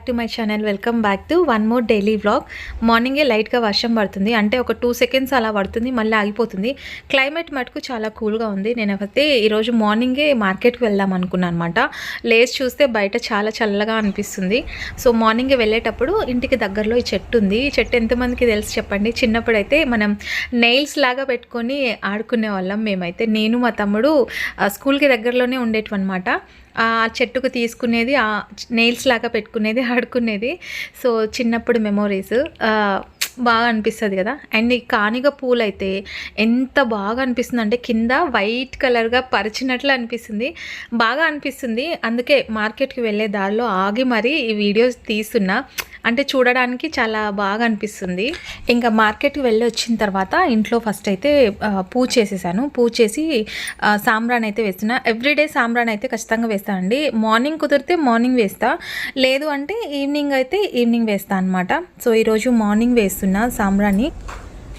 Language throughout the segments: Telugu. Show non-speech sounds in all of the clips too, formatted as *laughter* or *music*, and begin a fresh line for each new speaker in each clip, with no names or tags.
Back to my channel welcome back to one more daily vlog మార్నింగే లైట్గా వర్షం పడుతుంది. అంటే ఒక టూ సెకండ్స్ అలా పడుతుంది. మళ్ళీ ఆగిపోతుంది. క్లైమేట్ మటుకు చాలా కూల్గా ఉంది. నేను అయితే ఈరోజు మార్నింగే మార్కెట్కి వెళ్దాం అనుకున్నాను అనమాట లేస్ చూస్తే బయట చాలా చల్లగా అనిపిస్తుంది. సో మార్నింగే వెళ్ళేటప్పుడు ఇంటికి దగ్గరలో ఈ చెట్టు ఉంది. ఈ చెట్టు ఎంతమందికి తెలుసు చెప్పండి? చిన్నప్పుడు అయితే మనం నెయిల్స్ లాగా పెట్టుకొని ఆడుకునే వాళ్ళం మేమైతే. నేను మా తమ్ముడు స్కూల్కి దగ్గరలోనే ఉండేటివి అనమాట ఆ చెట్టుకు తీసుకునేది ఆ నెయిల్స్ లాగా పెట్టుకునేది ఆడుకునేది. సో చిన్నప్పుడు మెమోరీస్ బాగా అనిపిస్తుంది కదా. అండ్ ఈ కానిగ పూలు అయితే ఎంత బాగా అనిపిస్తుంది అంటే కింద వైట్ కలర్గా పరిచినట్లు అనిపిస్తుంది. బాగా అనిపిస్తుంది. అందుకే మార్కెట్కి వెళ్ళే దారిలో ఆగి మరీ ఈ వీడియోస్ తీస్తున్నా. అంటే చూడడానికి చాలా బాగా అనిపిస్తుంది. ఇంకా మార్కెట్కి వెళ్ళి వచ్చిన తర్వాత ఇంట్లో ఫస్ట్ అయితే పూజ చేసేసాను. పూజ చేసి సాంబ్రాన్ అయితే వేస్తున్నా. ఎవ్రీడే సాంబ్రాన్ అయితే ఖచ్చితంగా వేస్తానండి మార్నింగ్ కుదిరితే మార్నింగ్ వేస్తా. లేదు అంటే ఈవినింగ్ అయితే ఈవినింగ్ వేస్తా అనమాట సో ఈరోజు మార్నింగ్ వేస్తున్నా సాంబ్రాన్ని.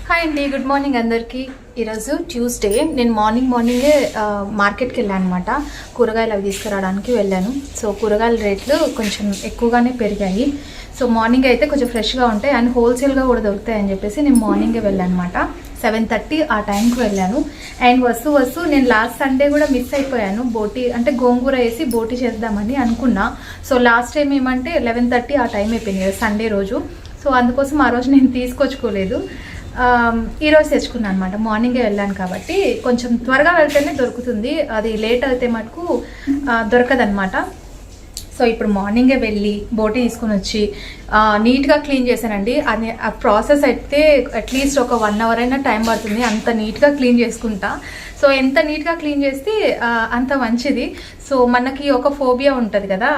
హాయ్ అండి. గుడ్ మార్నింగ్ అందరికీ. ఈరోజు ట్యూస్డే. నేను మార్నింగ్ మార్నింగే మార్కెట్కి వెళ్ళాను అనమాట కూరగాయలు అవి తీసుకురావడానికి వెళ్ళాను. సో కూరగాయల రేట్లు కొంచెం ఎక్కువగానే పెరిగాయి. సో మార్నింగ్ అయితే కొంచెం ఫ్రెష్గా ఉంటాయి అండ్ హోల్సేల్గా కూడా దొరుకుతాయని చెప్పేసి నేను మార్నింగే వెళ్ళాను అనమాట సెవెన్ థర్టీ ఆ టైంకి వెళ్ళాను. అండ్ వస్తూ వస్తూ నేను లాస్ట్ సండే కూడా మిస్ అయిపోయాను. బోటి అంటే గోంగూర వేసి బోటి చేద్దామని అనుకున్నా. సో లాస్ట్ టైం ఏమంటే లెవెన్ థర్టీ ఆ టైం అయిపోయింది కదా సండే రోజు. సో అందుకోసం ఆ రోజు నేను తీసుకొచ్చుకోలేదు. Um, ఈరోజు తెచ్చుకున్నాను అనమాట మార్నింగే వెళ్ళాను కాబట్టి కొంచెం త్వరగా వెళ్తేనే దొరుకుతుంది. అది లేట్ అయితే మటుకు uh, దొరకదనమాట సో ఇప్పుడు మార్నింగే వెళ్ళి బోటి తీసుకొని వచ్చి నీట్గా క్లీన్ చేశానండి. అది ఆ ప్రాసెస్ అయితే అట్లీస్ట్ ఒక వన్ అవర్ అయినా టైం పడుతుంది. అంత నీట్గా క్లీన్ చేసుకుంటా. సో ఎంత నీట్గా క్లీన్ చేస్తే అంత మంచిది. సో మనకి ఒక ఫోబియా ఉంటుంది కదా.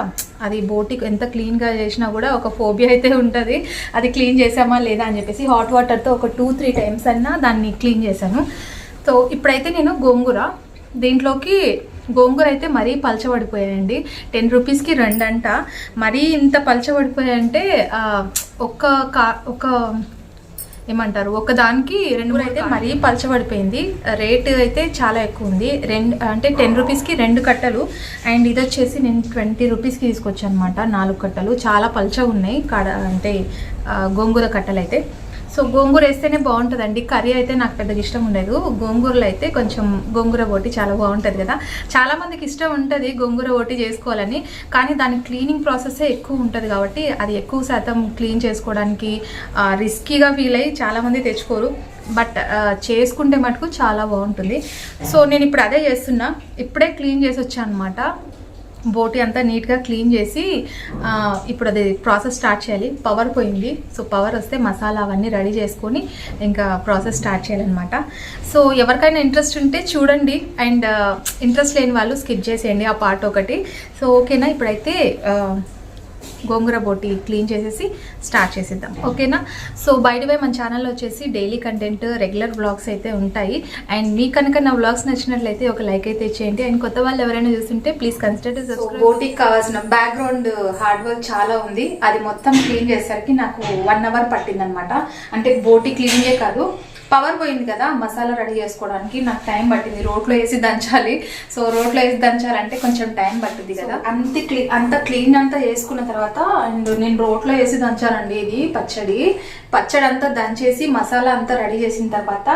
అది బోటి ఎంత క్లీన్గా చేసినా కూడా ఒక ఫోబియా అయితే ఉంటుంది. అది క్లీన్ చేసామా లేదా అని చెప్పేసి హాట్ వాటర్తో ఒక టూ త్రీ టైమ్స్ అన్నా దాన్ని క్లీన్ చేశాను. సో ఇప్పుడైతే నేను గోంగూర దీంట్లోకి గోంగూర అయితే మరీ పలచబడిపోయాయండి. టెన్ రూపీస్కి రెండంట. మరీ ఇంత పలచబడిపోయాయంటే ఒక్క కా ఒక ఏమంటారు ఒక దానికి రెండు అయితే మరీ పలచబడిపోయింది. రేట్ అయితే చాలా ఎక్కువ ఉంది. రెండు అంటే టెన్ రూపీస్కి రెండు కట్టలు. అండ్ ఇది వచ్చేసి నేను ట్వంటీ రూపీస్కి తీసుకొచ్చాను అనమాట నాలుగు కట్టలు. చాలా పలచగా ఉన్నాయి కాడ అంటే గోంగూర కట్టలు అయితే సో గోంగూర వేస్తేనే బాగుంటుందండి. కర్రీ అయితే నాకు పెద్దగా ఇష్టం ఉండదు. గోంగూరలో అయితే కొంచెం గోంగూర బోటి చాలా బాగుంటుంది కదా. చాలా మందికి ఇష్టం ఉంటుంది గోంగూర బోటి చేసుకోవాలని. కానీ దాని క్లీనింగ్ ప్రాసెసే ఎక్కువ ఉంటుంది కాబట్టి అది ఎక్కువ శాతం క్లీన్ చేసుకోవడానికి రిస్కీగా ఫీల్ అయ్యి చాలామంది తెచ్చుకోరు. బట్ చేసుకుంటే మటుకు చాలా బాగుంటుంది. సో నేను ఇప్పుడు అదే చేస్తున్నా. ఇప్పుడే క్లీన్ చేసి వచ్చాను అనమాట బోటి అంతా నీట్గా క్లీన్ చేసి ఇప్పుడు అది ప్రాసెస్ స్టార్ట్ చేయాలి. పవర్ పోయింది. సో పవర్ వస్తే మసాలా అవన్నీ రెడీ చేసుకొని ఇంకా ప్రాసెస్ స్టార్ట్ చేయాలన్నమాట. సో ఎవరికైనా ఇంట్రెస్ట్ ఉంటే చూడండి. అండ్ ఇంట్రెస్ట్ లేని వాళ్ళు స్కిప్ చేసేయండి ఆ పార్ట్ ఒకటి. సో ఓకేనా? ఇప్పుడైతే గోంగూర బోటి క్లీన్ చేసేసి స్టార్ట్ చేసేద్దాం. ఓకేనా? సో బయట మన ఛానల్లో వచ్చేసి డైలీ కంటెంట్ రెగ్యులర్ బ్లాగ్స్ అయితే ఉంటాయి. అండ్ మీకు కనుక నా బ్లాగ్స్ నచ్చినట్లయితే ఒక లైక్ అయితే చేయండి. అండ్ కొత్త వాళ్ళు ఎవరైనా చూస్తుంటే ప్లీజ్ కన్సిడర్ బోటికి కావాల్సిన బ్యాక్గ్రౌండ్ హార్డ్ వర్క్ చాలా ఉంది. అది మొత్తం క్లీన్ చేసేసరికి నాకు వన్ అవర్ పట్టింది అనమాట అంటే బోటి క్లీనింగే కాదు. పవర్ పోయింది కదా మసాలా రెడీ చేసుకోవడానికి. నాకు టైం పట్టింది. రోట్లో వేసి దంచాలి. సో రోట్లో వేసి దంచాలంటే కొంచెం టైం పట్టింది కదా. అంత క్లీన్ అంత క్లీన్ అంతా వేసుకున్న తర్వాత అండ్ నేను రోట్లో వేసి దంచానండి ఇది పచ్చడి. పచ్చడి అంతా దంచేసి మసాలా అంతా రెడీ చేసిన తర్వాత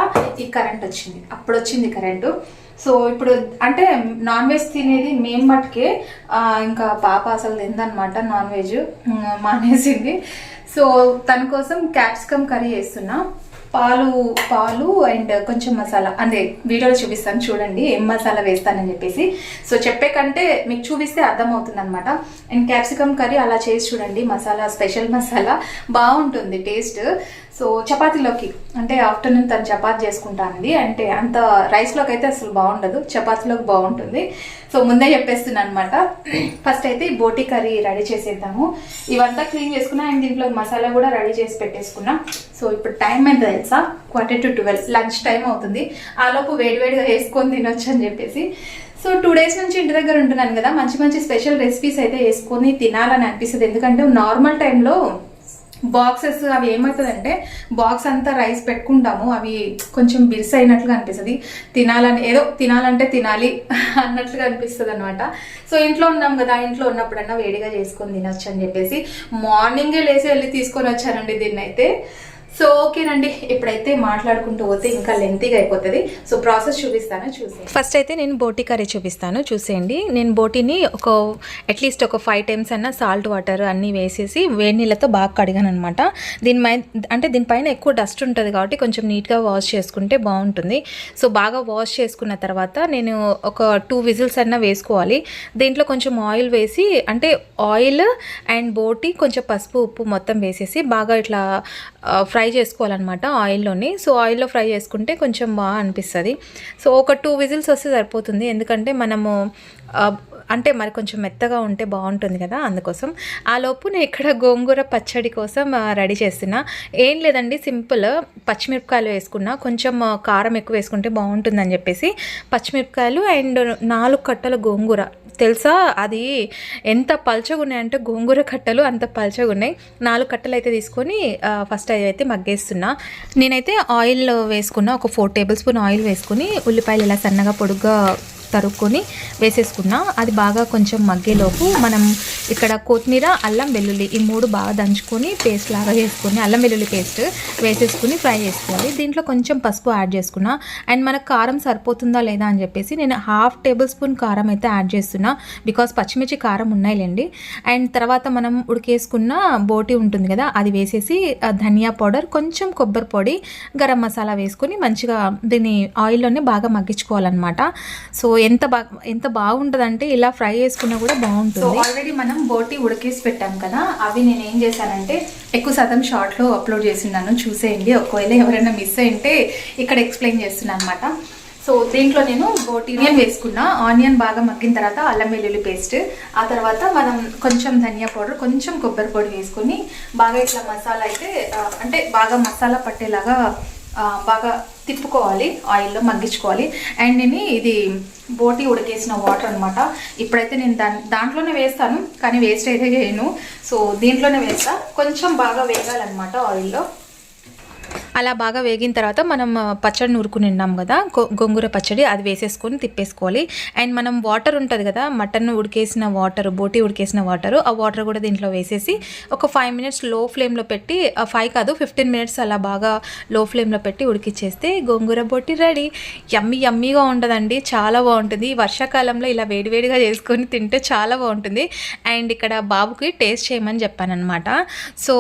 ఈ కరెంట్ వచ్చింది. అప్పుడు వచ్చింది కరెంటు. సో ఇప్పుడు అంటే నాన్ వెజ్ తినేది మేము మటుకే ఇంకా పాప అసలు తిందనమాట నాన్ వెజ్. మానేసింది. సో తన కోసం క్యాప్సికమ్ కర్రీ చేస్తున్నా. పాలు పాలు అండ్ కొంచెం మసాలా. అదే వీడియోలో చూపిస్తాను చూడండి. ఏం మసాలా వేస్తానని చెప్పేసి. సో చెప్పే కంటే మీకు చూపిస్తే అర్థమవుతుంది అనమాట అండ్ క్యాప్సికమ్ కర్రీ అలా చేసి చూడండి. మసాలా స్పెషల్ మసాలా. బాగుంటుంది టేస్ట్. సో చపాతీలోకి. అంటే ఆఫ్టర్నూన్ తను చపాతీ చేసుకుంటానండి అంటే అంత రైస్లోకి అయితే అసలు బాగుండదు. చపాతీలోకి బాగుంటుంది. సో ముందే చెప్పేస్తున్నాను అనమాట ఫస్ట్ అయితే ఈ బోటి కర్రీ రెడీ చేసేద్దాము. ఇవంతా క్లీన్ చేసుకున్నా అండ్ దీంట్లో మసాలా కూడా రెడీ చేసి పెట్టేసుకున్నా. సో ఇప్పుడు టైం ఎంత తెలుసా? Quarter to twelve lunch time అవుతుంది. ఆలోపు వేడివేడిగా వేసుకొని తినొచ్చు అని చెప్పేసి. సో టూ డేస్ నుంచి ఇంటి దగ్గర ఉంటున్నాను కదా మంచి మంచి స్పెషల్ రెసిపీస్ అయితే వేసుకొని తినాలని అనిపిస్తుంది. ఎందుకంటే నార్మల్ టైంలో బాక్సెస్ అవి ఏమవుతుందంటే బాక్స్ అంతా రైస్ పెట్టుకుంటాము. అవి కొంచెం బిర్స్ అయినట్లుగా అనిపిస్తుంది. తినాలని ఏదో తినాలంటే తినాలి *laughs* అన్నట్లుగా అనిపిస్తుంది అనమాట సో ఇంట్లో ఉన్నాం కదా ఇంట్లో ఉన్నప్పుడన్నా వేడిగా చేసుకొని తినొచ్చు అని చెప్పేసి. మార్నింగే లేచి వెళ్ళి తీసుకొని వచ్చానండి దీన్ని అయితే సో ఓకేనండి ఇప్పుడైతే మాట్లాడుకుంటూ పోతే ఇంకా లెంతీగా అయిపోతుంది. సో ప్రాసెస్ చూపిస్తాను చూసి ఫస్ట్ అయితే నేను బోటి కర్రీ చూపిస్తాను చూసేయండి. నేను బోటిని ఒక అట్లీస్ట్ ఒక ఫైవ్ టైమ్స్ అన్న సాల్ట్ వాటర్ అన్నీ వేసేసి వేడి నీళ్ళతో బాగా కడిగాను అనమాట దీని అంటే దీనిపైన ఎక్కువ డస్ట్ ఉంటుంది కాబట్టి కొంచెం నీట్గా వాష్ చేసుకుంటే బాగుంటుంది. సో బాగా వాష్ చేసుకున్న తర్వాత నేను ఒక టూ విజిల్స్ అన్న వేసుకోవాలి. దీంట్లో కొంచెం ఆయిల్ వేసి అంటే ఆయిల్ అండ్ బోటి కొంచెం పసుపు ఉప్పు మొత్తం వేసేసి బాగా ఇట్లా ఫ్రై చేసుకోవాలన్నమాట ఆయిల్లోని. సో ఆయిల్లో ఫ్రై చేసుకుంటే కొంచెం బాగా అనిపిస్తుంది. సో ఒక టూ విజిల్స్ వస్తే సరిపోతుంది. ఎందుకంటే మనము అంటే మరి కొంచెం మెత్తగా ఉంటే బాగుంటుంది కదా అందుకోసం. ఆ లోపు నేను ఇక్కడ గోంగూర పచ్చడి కోసం రెడీ చేస్తున్నా. ఏం లేదండి సింపుల్ పచ్చిమిరపకాయలు వేసుకున్నా. కొంచెం కారం ఎక్కువ వేసుకుంటే బాగుంటుందని చెప్పేసి పచ్చిమిరపకాయలు అండ్ నాలుగు కట్టల గోంగూర. తెలుసా? అది ఎంత పల్చగా ఉన్నాయంటే గోంగూర కట్టలు అంత పల్చగా ఉన్నాయి. నాలుగు కట్టలు అయితే తీసుకొని ఫస్ట్ అవి అయితే మగ్గేస్తున్నా. నేనైతే ఆయిల్ వేసుకున్నా. ఒక ఫోర్ టేబుల్ స్పూన్ ఆయిల్ వేసుకుని ఉల్లిపాయలు ఇలా సన్నగా పొడుగ్గా తరుక్కొని వేసేసుకున్నా. అది బాగా కొంచెం మగ్గేలోపు మనం ఇక్కడ కొత్తిమీర అల్లం వెల్లుల్లి ఈ మూడు బాగా దంచుకొని పేస్ట్ లాగా చేసుకొని అల్లం వెల్లుల్లి పేస్ట్ వేసేసుకుని ఫ్రై చేసుకోవాలి. దీంట్లో కొంచెం పసుపు యాడ్ చేసుకున్నా. అండ్ మనకు కారం సరిపోతుందా లేదా అని చెప్పేసి నేను హాఫ్ టేబుల్ స్పూన్ కారం అయితే యాడ్ చేస్తున్నా. బికాస్ పచ్చిమిర్చి కారం ఉన్నాయిలేండి. అండ్ తర్వాత మనం ఉడికేసుకున్న బోటి ఉంటుంది కదా అది వేసేసి ధనియా పౌడర్ కొంచెం కొబ్బరి పొడి గరం మసాలా వేసుకొని మంచిగా దీన్ని ఆయిల్లోనే బాగా మగ్గించుకోవాలన్నమాట. సో ఎంత బాగా ఎంత బాగుంటుందంటే ఇలా ఫ్రై చేసుకున్నా కూడా బాగుంటుంది. ఆల్రెడీ మనం బోటి ఉడికేసి పెట్టాం కదా అవి నేను ఏం చేశానంటే ఎక్కువ శాతం షార్ట్లో అప్లోడ్ చేస్తున్నాను. చూసేయండి. ఒకవేళ ఎవరైనా మిస్ అయింటే ఇక్కడ ఎక్స్ప్లెయిన్ చేస్తున్నాను అనమాట సో దీంట్లో నేను బోటీనియన్ వేసుకున్నా. ఆనియన్ బాగా మగ్గిన తర్వాత అల్లం వెల్లుల్లి పేస్ట్ ఆ తర్వాత మనం కొంచెం ధనియా పౌడర్ కొంచెం కొబ్బరి పొడి వేసుకొని బాగా ఇట్లా మసాలా అయితే అంటే బాగా మసాలా పట్టేలాగా బాగా తిప్పుకోవాలి ఆయిల్లో మగ్గించుకోవాలి. అండ్ నేను ఇది బోటి ఉడికేసిన వాటర్ అనమాట ఇప్పుడైతే నేను దాని దాంట్లోనే వేస్తాను కానీ వేస్ట్ అయితే చేయను. సో దీంట్లోనే వేస్తా. కొంచెం బాగా వేగాలన్నమాట ఆయిల్లో. అలా బాగా వేగిన తర్వాత మనం పచ్చడి నూరుకుని ఉన్నాం కదా గోంగూర పచ్చడి అది వేసేసుకొని తిప్పేసుకోవాలి. అండ్ మనం వాటర్ ఉంటుంది కదా మటన్ ఉడికేసిన వాటర్ బోటి ఉడికేసిన వాటర్ ఆ వాటర్ కూడా దీంట్లో వేసేసి ఒక ఫైవ్ మినిట్స్లో ఫ్లేమ్లో పెట్టి ఫైవ్ కాదు ఫిఫ్టీన్ మినిట్స్ అలా బాగా లో ఫ్లేమ్లో పెట్టి ఉడికిచ్చేస్తే గోంగూర బొట్టి రెడీ. యమ్మీ యమ్మీగా ఉంటుందండి చాలా బాగుంటుంది. వర్షాకాలంలో ఇలా వేడివేడిగా చేసుకొని తింటే చాలా బాగుంటుంది. అండ్ ఇక్కడ బాబుకి టేస్ట్ చేయమని చెప్పానమాట సో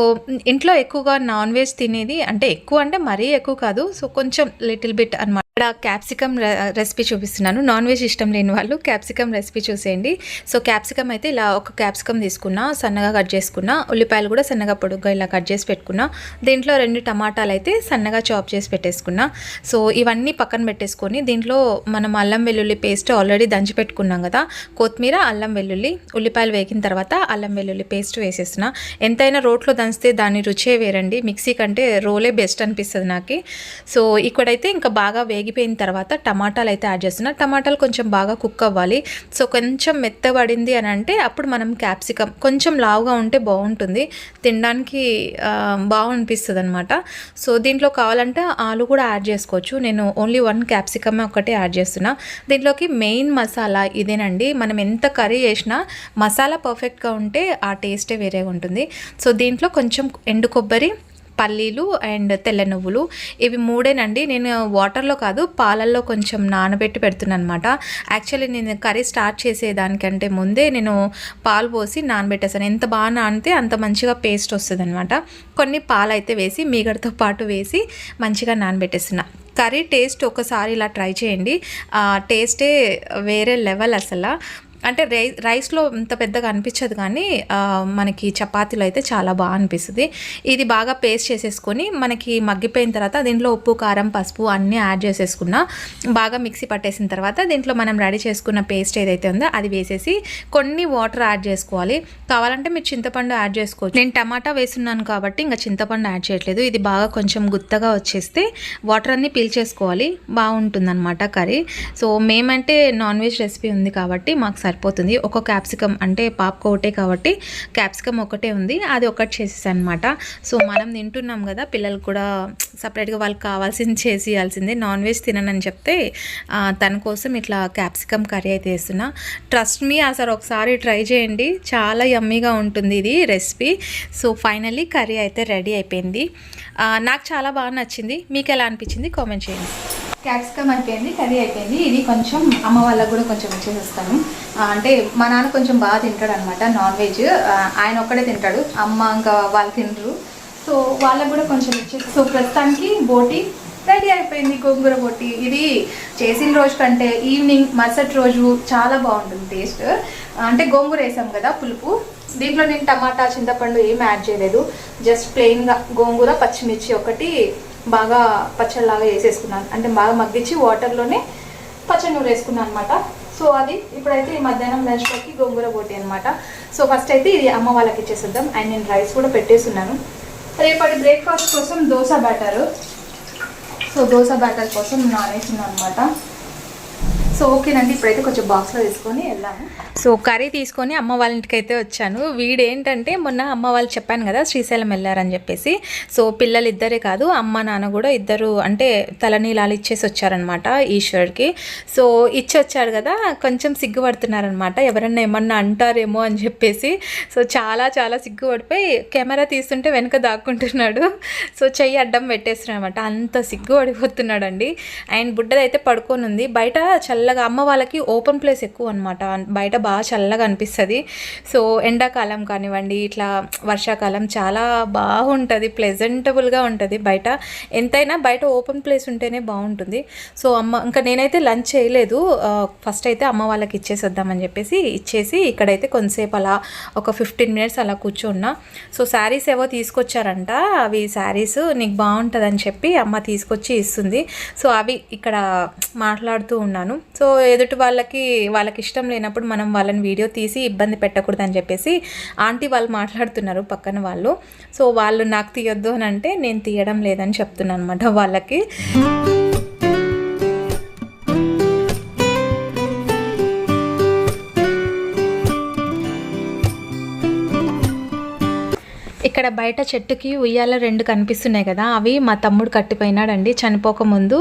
ఇంట్లో ఎక్కువగా నాన్ వెజ్ తినేది అంటే ఎక్కువ అంటే మరీ ఎక్కువ కాదు. సో కొంచెం లిటిల్ బిట్ అనమాట ఇక్కడ క్యాప్సికమ్ రెసిపీ చూపిస్తున్నాను. నాన్ వెజ్ ఇష్టం లేని వాళ్ళు క్యాప్సికమ్ రెసిపీ చూసేయండి. సో క్యాప్సికమ్ అయితే ఇలా ఒక క్యాప్సికమ్ తీసుకున్నా సన్నగా కట్ చేసుకున్నా ఉల్లిపాయలు కూడా సన్నగా పొడుగ్గా ఇలా కట్ చేసి పెట్టుకున్నా దీంట్లో రెండు టమాటాలు అయితే సన్నగా చాప్ చేసి పెట్టేసుకున్నా. సో ఇవన్నీ పక్కన పెట్టేసుకొని దీంట్లో మనం అల్లం వెల్లుల్లి పేస్ట్ ఆల్రెడీ దంచి పెట్టుకున్నాం కదా. కొత్తిమీర అల్లం వెల్లుల్లి ఉల్లిపాయలు వేగిన తర్వాత అల్లం వెల్లుల్లి పేస్ట్ వేసేస్తున్నా. ఎంతైనా రోట్లో దంచితే దాని రుచే వేరండి. మిక్సీ కంటే రోలే బెస్ట్ అనిపిస్తుంది. అనిపిస్తుంది నాకు. సో ఇక్కడైతే ఇంకా బాగా వేగిపోయిన తర్వాత టమాటాలు అయితే యాడ్ చేస్తున్నా. టమాటాలు కొంచెం బాగా కుక్ అవ్వాలి. సో కొంచెం మెత్తబడింది అని అంటే అప్పుడు మనం క్యాప్సికమ్ కొంచెం లావుగా ఉంటే బాగుంటుంది. తినడానికి ఆ, బాగా అనిపిస్తుంది అనమాట సో దీంట్లో కావాలంటే ఆలు కూడా యాడ్ చేసుకోవచ్చు. నేను ఓన్లీ వన్ క్యాప్సికమ్ ఒకటే యాడ్ చేస్తున్నా. దీంట్లోకి మెయిన్ మసాలా ఇదేనండి. మనం ఎంత కర్రీ చేసినా మసాలా పర్ఫెక్ట్గా ఉంటే ఆ టేస్టే వేరేగా ఉంటుంది సో దీంట్లో కొంచెం ఎండు కొబ్బరి పల్లీలు అండ్ తెల్ల నువ్వులు. ఇవి మూడేనండి. నేను వాటర్లో కాదు పాలల్లో కొంచెం నానబెట్టి పెడుతున్నాను అనమాట యాక్చువల్లీ నేను కర్రీ స్టార్ట్ చేసేదానికంటే ముందే నేను పాలు పోసి నానబెట్టేసాను. ఎంత బాగా నానితే అంత మంచిగా పేస్ట్ వస్తుంది అనమాట కొన్ని పాలు అయితే వేసి మీగడతో పాటు వేసి మంచిగా నానబెట్టేస్తున్నా. కర్రీ టేస్ట్ ఒకసారి ఇలా ట్రై చేయండి. టేస్టే వేరే లెవెల్ అసలు. అంటే రై రైస్లో ఇంత పెద్దగా అనిపించదు కానీ మనకి చపాతీలు అయితే చాలా బాగా అనిపిస్తుంది. ఇది బాగా పేస్ట్ చేసేసుకొని మనకి మగ్గిపోయిన తర్వాత దీంట్లో ఉప్పు కారం పసుపు అన్నీ యాడ్ చేసేసుకున్నా బాగా మిక్సీ పట్టేసిన తర్వాత దీంట్లో మనం రెడీ చేసుకున్న పేస్ట్ ఏదైతే ఉందో అది వేసేసి కొన్ని వాటర్ యాడ్ చేసుకోవాలి. కావాలంటే మీరు చింతపండు యాడ్ చేసుకోవచ్చు. నేను టమాటా వేస్తున్నాను కాబట్టి ఇంకా చింతపండు యాడ్ చేయట్లేదు. ఇది బాగా కొంచెం గుత్తగా వచ్చేస్తే వాటర్ అన్నీ పీల్చేసుకోవాలి బాగుంటుంది అనమాట కర్రీ. సో మేమంటే నాన్ వెజ్ రెసిపీ ఉంది కాబట్టి మాకు సరిపోతుంది. ఒక క్యాప్సికమ్ అంటే పాపకు ఒకటే కాబట్టి క్యాప్సికమ్ ఒకటే ఉంది. అది ఒకటి చేసేసాను అనమాట సో మనం తింటున్నాం కదా పిల్లలు కూడా సపరేట్గా వాళ్ళకి కావాల్సింది చేసి నాన్ వెజ్ తిననని చెప్తే తన కోసం ఇట్లా క్యాప్సికమ్ కర్రీ అయితే వేస్తున్నా ట్రస్ట్ మీ అసలు ఒకసారి ట్రై చేయండి. చాలా యమ్మీగా ఉంటుంది ఇది రెసిపీ సో ఫైనల్లీ కర్రీ అయితే రెడీ అయిపోయింది. నాకు చాలా బాగా నచ్చింది. మీకు ఎలా అనిపించింది? కామెంట్ చేయండి. క్యాప్సికమ్ అయిపోయింది కర్రీ అయిపోయింది. ఇది కొంచెం అమ్మ వాళ్ళకు కూడా కొంచెం ఇచ్చేసేస్తాను. అంటే మా నాన్న కొంచెం బాగా తింటాడు అనమాట నాన్ వెజ్. ఆయన ఒక్కడే తింటాడు అమ్మ ఇంకా వాళ్ళు తినరు. సో వాళ్ళకు కూడా కొంచెం ఇచ్చేసి సో ప్రస్తుతానికి బోటి రెడీ అయిపోయింది గోంగూర బోటి. ఇది చేసిన రోజు కంటే ఈవినింగ్ మరుసటి రోజు చాలా బాగుంటుంది టేస్ట్. అంటే గోంగూర వేసాం కదా పులుపు. దీంట్లో నేను టమాటా చింతపండు ఏం యాడ్ చేయలేదు. జస్ట్ ప్లెయిన్గా గోంగూర పచ్చిమిర్చి ఒకటి బాగా పచ్చడిలాగా వేసేసుకున్నాను. అంటే బాగా మగ్గించి వాటర్లోనే పచ్చడి నూరు వేసుకున్నాను అనమాట సో అది ఇప్పుడైతే ఈ మధ్యాహ్నం లంచ్లోకి గోంగూర బోటి అనమాట సో ఫస్ట్ అయితే ఇది అమ్మ వాళ్ళకి ఇచ్చేసేద్దాం. అండ్ నేను రైస్ కూడా పెట్టేస్తున్నాను రేపటి బ్రేక్ఫాస్ట్ కోసం dosa batter. So dosa batter కోసం నానేస్తున్నాను అనమాట సో ఓకేనండి ఇప్పుడైతే కొంచెం బాక్స్లో తీసుకొని వెళ్ళాము సో కర్రీ తీసుకొని అమ్మ వాళ్ళ ఇంటికి అయితే వచ్చాను. వీడేంటంటే మొన్న అమ్మ వాళ్ళు చెప్పాను కదా శ్రీశైలం వెళ్ళారని చెప్పేసి. సో పిల్లలు ఇద్దరే కాదు అమ్మ నాన్న కూడా ఇద్దరు అంటే తలనీలాలు ఇచ్చేసి వచ్చారనమాట ఈశ్వరుడికి సో ఇచ్చి వచ్చారు కదా కొంచెం సిగ్గుపడుతున్నారనమాట ఎవరన్నా ఏమన్నా అంటారేమో అని చెప్పేసి. సో చాలా చాలా సిగ్గుపడిపోయి కెమెరా తీస్తుంటే వెనక దాక్కుంటున్నాడు. సో చెయ్యి అడ్డం పెట్టేస్తున్నాడు అనమాట అంత సిగ్గు పడిపోతున్నాడండి అండ్ బుడ్డదైతే పడుకొని ఉంది బయట చల్ల చల్లగా అమ్మ వాళ్ళకి ఓపెన్ ప్లేస్ ఎక్కువ అనమాట బయట బాగా చల్లగా అనిపిస్తుంది. సో ఎండాకాలం కానివ్వండి ఇట్లా వర్షాకాలం చాలా బాగుంటుంది ప్లెజెంటబుల్గా ఉంటుంది బయట. ఎంతైనా బయట ఓపెన్ ప్లేస్ ఉంటేనే బాగుంటుంది. సో అమ్మ ఇంకా నేనైతే లంచ్ చేయలేదు. ఫస్ట్ అయితే అమ్మ వాళ్ళకి ఇచ్చేసి వద్దామని చెప్పేసి ఇచ్చేసి ఇక్కడైతే కొంతసేపు అలా ఒక ఫిఫ్టీన్ మినిట్స్ అలా కూర్చున్నా. సో శారీస్ ఏవో తీసుకొచ్చారంట. అవి శారీస్ నీకు బాగుంటుందని చెప్పి అమ్మ తీసుకొచ్చి ఇస్తుంది. సో అవి ఇక్కడ మాట్లాడుతూ ఉన్నాను. సో ఎదుటి వాళ్ళకి వాళ్ళకి ఇష్టం లేనప్పుడు మనం వాళ్ళని వీడియో తీసి ఇబ్బంది పెట్టకూడదు అని చెప్పేసి ఆంటీ వాళ్ళు మాట్లాడుతున్నారు పక్కన వాళ్ళు. సో వాళ్ళు నాకు తీయొద్దు అని అంటే నేను తీయడం లేదని చెప్తున్నాను అనమాట వాళ్ళకి. ఇక్కడ బయట చెట్టుకి ఉయ్యాల రెండు కనిపిస్తున్నాయి కదా అవి మా తమ్ముడు కట్టిపోయినాడండి. చనిపోకముందు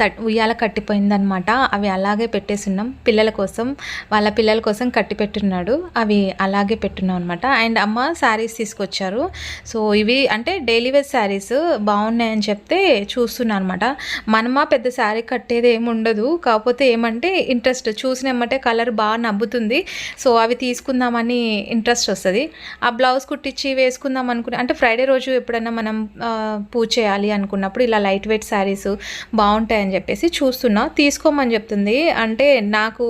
తట్ ఉయ్యాల కట్టిపోయిందనమాట అవి అలాగే పెట్టేస్తున్నాం పిల్లల కోసం వాళ్ళ పిల్లల కోసం కట్టి పెట్టున్నాడు అవి అలాగే పెట్టున్నాం అనమాట అండ్ అమ్మ శారీస్ తీసుకొచ్చారు. సో ఇవి అంటే డైలీ వేర్ శారీస్ బాగున్నాయని చెప్తే చూస్తున్నాను అనమాట మనమా పెద్ద శారీ కట్టేది ఏమి ఉండదు. కాకపోతే ఏమంటే ఇంట్రెస్ట్ చూసినమ్మటే కలర్ బాగా నవ్వుతుంది. సో అవి తీసుకుందామని ఇంట్రెస్ట్ వస్తుంది. ఆ బ్లౌజ్ కుట్టించి వేసుకుందాం అనుకున్న అంటే ఫ్రైడే రోజు ఎప్పుడైనా మనం పూజ చేయాలి అనుకున్నప్పుడు ఇలా లైట్ వెయిట్ శారీస్ బాగుంటాయని చెప్పేసి చూస్తున్నా. తీసుకోమని చెప్తుంది. అంటే నాకు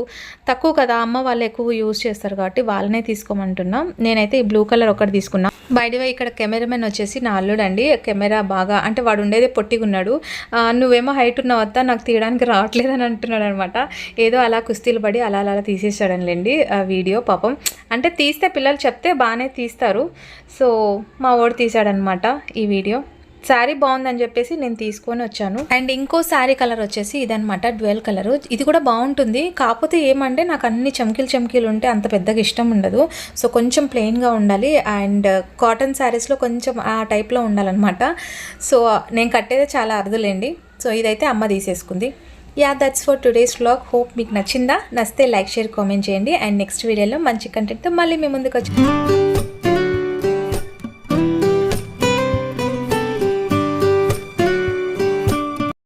తక్కువ కదా అమ్మ వాళ్ళు ఎక్కువ యూజ్ చేస్తారు కాబట్టి వాళ్ళనే తీసుకోమంటున్నా. నేనైతే ఈ బ్లూ కలర్ ఒకటి తీసుకున్నా. బయటవే ఇక్కడ కెమెరామెన్ వచ్చేసి నా అల్లుడు అండి కెమెరా బాగా అంటే వాడు ఉండేదే పొట్టిగా ఉన్నాడు నువ్వేమో హైట్ ఉన్నావు వద్దా నాకు తీయడానికి రావట్లేదు అని అంటున్నాడు అనమాట ఏదో అలా కుస్తీలు పడి అలా అలా తీసేసాడనిలేండి ఆ వీడియో పాపం. అంటే తీస్తే పిల్లలు చెప్తే బాగానే తీస్తారు. సో మా వాడు తీశాడనమాట ఈ వీడియో. శారీ బాగుందని చెప్పేసి నేను తీసుకొని వచ్చాను. అండ్ ఇంకో శారీ కలర్ వచ్చేసి ఇదనమాట డ్వెల్ కలర్ ఇది కూడా బాగుంటుంది. కాకపోతే ఏమంటే నాకు అన్ని చమ్కీలు చమ్కీలు ఉంటే అంత పెద్దగా ఇష్టం ఉండదు. సో కొంచెం ప్లెయిన్గా ఉండాలి. అండ్ కాటన్ శారీస్లో కొంచెం ఆ టైప్లో ఉండాలన్నమాట. సో నేను కట్టేదే చాలా అరుదులేండి. సో ఇదైతే అమ్మ తీసేసుకుంది. Yeah that's for today's vlog hope మీకు నచ్చిందా? నచ్చితే లైక్ షేర్ కామెంట్ చేయండి. అండ్ నెక్స్ట్ వీడియోలో మంచి కంటెంట్తో మళ్ళీ మీ ముందుకు వచ్చి